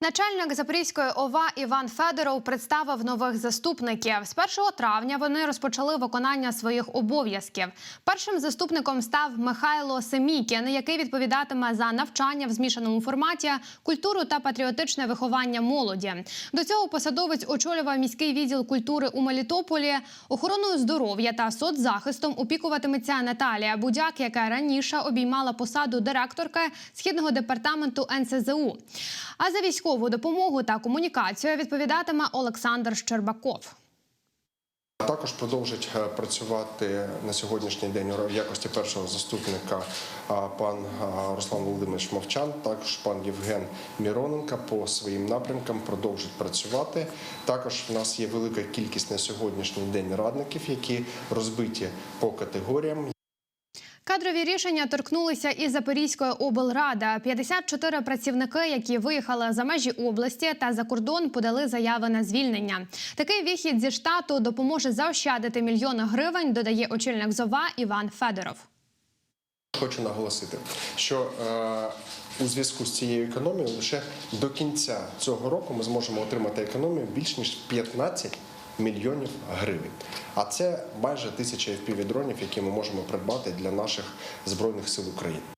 Начальник Запорізької ОВА Іван Федоров представив нових заступників. З 1 травня вони розпочали виконання своїх обов'язків. Першим заступником став Михайло Семікін, який відповідатиме за навчання в змішаному форматі, культуру та патріотичне виховання молоді. До цього посадовець очолював міський відділ культури у Мелітополі. Охороною здоров'я та соцзахистом опікуватиметься Наталія Будяк, яка раніше обіймала посаду директорки східного департаменту НСЗУ. А за військову допомогу та комунікацію відповідатиме Олександр Щербаков. Також продовжить е, працювати на сьогоднішній день у якості першого заступника пан Руслан Володимирович Мовчан, також пан Євген Міроненко по своїм напрямкам продовжить працювати. Також в нас є велика кількість на сьогоднішній день радників, які розбиті по категоріям. Кадрові рішення торкнулися і Запорізької облради. 54 працівники, які виїхали за межі області та за кордон, подали заяви на звільнення. Такий вихід зі штату допоможе заощадити мільйони гривень. Додає очільник ЗОВА Іван Федоров. Хочу наголосити, що е, у зв'язку з цією економією лише до кінця цього року ми зможемо отримати економію більш ніж 15 мільйонів гривень. А це майже тисяча FPV-дронів, які ми можемо придбати для наших збройних сил України.